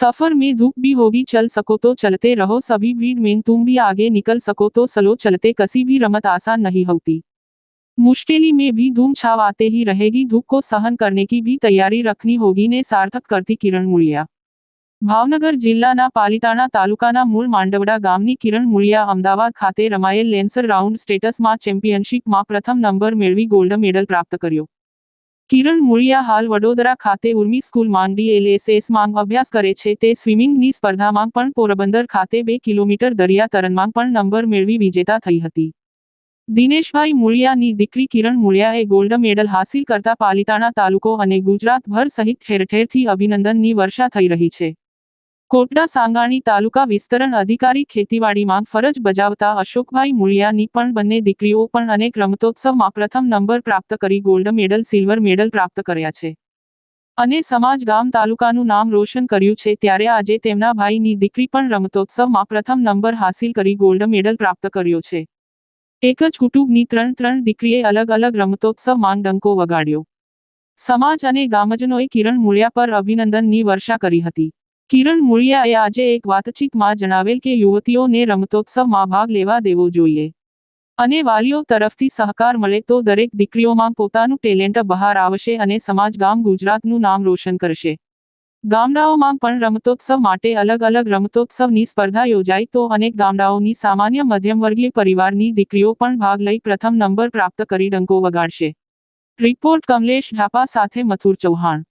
सफर में धूप भी होगी चल सको तो चलते रहो सभी भीड़ में तुम भी आगे निकल सको तो सलो चलते कसी भी रमत आसान नहीं होती मुश्किली में भी धूम छाव आते ही रहेगी धूप को सहन करने की भी तैयारी रखनी होगी ने सार्थक करती કિરણ મુળિયા ભાવનગર જિલ્લાના પાલિતાણા તાલુકાના મૂળ માંડવડા ગામની કિરણ મુળિયા અમદાવાદ ખાતે રમાયેલ લેન્સર રાઉન્ડ સ્ટેટસમાં ચેમ્પિયનશિપમાં પ્રથમ નંબર મેળવી ગોલ્ડ મેડલ પ્રાપ્ત કર્યો કિરણ મુળિયા હાલ વડોદરા ખાતે ઉર્મી સ્કૂલમાં ડીએલએસએસમાં અભ્યાસ કરે છે. તે સ્વિમિંગની સ્પર્ધામાં પણ પોરબંદર ખાતે બે કિલોમીટર દરિયા તરણમાં પણ નંબર મેળવી વિજેતા થઈ હતી. દિનેશભાઈ મુળિયાની દીકરી કિરણ મુળિયાએ ગોલ્ડ મેડલ હાંસિલ કરતા પાલિતાણા તાલુકો અને ગુજરાતભર સહિત ઠેર ઠેરથી અભિનંદનની વર્ષા થઈ રહી છે. કોટડા સાંગાણી તાલુકા વિસ્તરણ અધિકારી ખેતીવાડીમાં ફરજ બજાવતા અશોકભાઈ મુળિયાની પણ બંને દીકરીઓ પણ અનેક રમતોત્સવમાં પ્રથમ નંબર પ્રાપ્ત કરી ગોલ્ડ મેડલ, સિલ્વર મેડલ પ્રાપ્ત કર્યા છે. અને સમાજ ગામ તાલુકાનું નામ રોશન કર્યું છે. ત્યારે આજે તેમના ભાઈની દીકરી પણ રમતોત્સવમાં પ્રથમ નંબર હાંસિલ કરી ગોલ્ડ મેડલ પ્રાપ્ત કર્યો છે. એક જ કુટુંબની ત્રણ ત્રણ દીકરીએ અલગ અલગ રમતોત્સવમાં ડંકો વગાડ્યો. સમાજ અને ગામજનોએ કિરણ મૂળિયા પર અભિનંદનની વર્ષા કરી હતી. કિરણ મુળિયાએ આજે એક વાતચીતમાં જણાવેલ કે યુવતીઓને રમતોત્સવમાં ભાગ લેવા દેવો જોઈએ. અને વાલીઓ તરફથી સહકાર મળે તો દરેક દીકરીઓમાં પોતાનું ટેલેન્ટ બહાર આવશે અને સમાજ ગામ ગુજરાતનું નામ રોશન કરશે. ગામડાઓમાં પણ રમતોત્સવ માટે અલગ અલગ રમતોત્સવની સ્પર્ધા યોજાય તો અનેક ગામડાઓની સામાન્ય મધ્યમવર્ગીય પરિવારની દીકરીઓ પણ ભાગ લઈ પ્રથમ નંબર પ્રાપ્ત કરી ડંકો વગાડશે. રિપોર્ટ કમલેશ ઢાપા સાથે મથુર ચૌહાણ.